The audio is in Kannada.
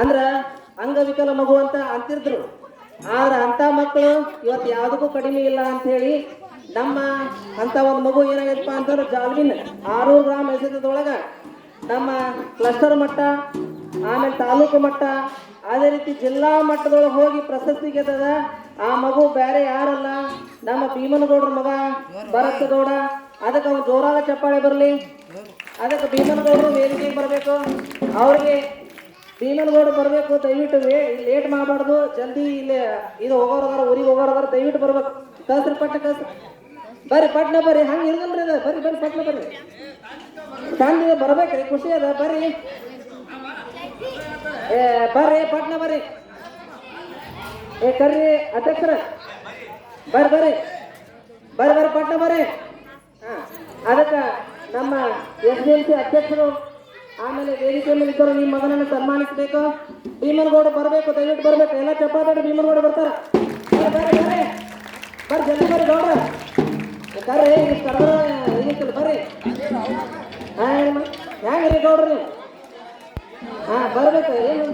ಅಂದ್ರ ಅಂಗವಿಕಲ ಮಗು ಅಂತ ಅಂತಿದ್ರು. ಆದ್ರ ಅಂತ ಮಕ್ಕಳು ಇವತ್ತು ಯಾವುದಕ್ಕೂ ಕಡಿಮೆ ಇಲ್ಲ ಅಂತ ಹೇಳಿ ನಮ್ಮ ಅಂತ ಒಂದು ಮಗು ಏನಾಗೈತಪ್ಪ ಅಂತಂದ್ರೆ ಜಾಲ್ವಿನ್ ಆರು ಗ್ರಾಮ ಎಸೆತದೊಳಗ ನಮ್ಮ ಕ್ಲಸ್ಟರ್ ಮಟ್ಟ, ಆಮೇಲೆ ತಾಲೂಕು ಮಟ್ಟ, ಅದೇ ರೀತಿ ಜಿಲ್ಲಾ ಮಟ್ಟದೊಳಗೆ ಹೋಗಿ ಪ್ರಶಸ್ತಿ ಗೆದ್ದದ ಆ ಮಗು ಬೇರೆ ಯಾರಲ್ಲ, ನಮ್ಮ ಭೀಮನಗೌಡ್ರ ಮಗ ಭರತ್ ಗೌಡ ಅದಕ್ಕೆ ಅವ್ನು ಜೋರಾದ ಚಪ್ಪಾಳೆ ಬರಲಿ. ಅದಕ್ಕೆ ಭೀಮನಗೌಡರು ವೇದಿಕೆಗೆ ಬರಬೇಕು. ಅವ್ರಿಗೆ ಭೀಮನಗೌಡರು ಬರಬೇಕು, ದಯವಿಟ್ಟು ಲೇಟ್ ಮಾಡಬಾರ್ದು. ಜಲ್ದಿ ಇಲ್ಲಿ ಇದು ಹೋಗೋರದಾರ ಊರಿಗೆ ಹೋಗೋರದಾರ ದಯವಿಟ್ಟು ಬರ್ಬೇಕು. ಕಳ್ಸ್ರಿ ಪಟ್ಟ ಕಳ್ಸ್ರಿ ಬರ್ರಿ, ಪಟ್ನ ಬರ್ರಿ. ಹಂಗೆ ಇರ್ಗಲ್ರಿ ಅದು. ಬರ್ರಿ ಬರ್ರಿ, ಪಟ್ನ ಬರ್ರಿ. ಚಂದ ಬರ್ಬೇಕ್ರಿ ಖುಷಿ ಅದ ಬರ್ರಿ. ಏ, ಬರ್ರಿ, ಪಟ್ನ ಬರ್ರಿ. ಏ, ಕರ್ರಿ, ಅಧ್ಯಕ್ಷರ. ಬರ್ರಿ ಬರ್ರಿ. ಬರ್ರಿ ಬರ್ರಿ, ಪಟ್ನ ಬರ್ರಿ. ಹಾಂ, ಅದಕ್ಕೆ ನಮ್ಮ ಎಸ್ ಡಿ ಎಲ್ ಸಿ ಅಧ್ಯಕ್ಷರು ಆಮೇಲೆ ವೇದಿಕೆ ಮೇಲೆ ನಿಮ್ಮ ಮಗನನ್ನು ಸನ್ಮಾನಿಸಬೇಕು. ಭೀಮನಗೌಡ ಬರಬೇಕು, ದಯವಿಟ್ಟು ಬರಬೇಕು. ಎಲ್ಲ ಚಪ್ಪಾತಾಡಿ ಭೀಮನಗೌಡ ಬರ್ತಾರ. ಬರ್ರಿ ಬರ್ರಿ, ಜಲ್ದಿ ಬರ್ರಿ ಗೌಡ್ರ ಬರ್ರಿ ಕರ್ದ ಇದಕ್ಕಿಲ್ಲ ಬರ್ರಿ. ಹಾ ಹೆಂಗ್ರಿ ಗೌಡ್ರಿ ಹಾಂ, ಬರ್ಬೇಕು, ಏನು?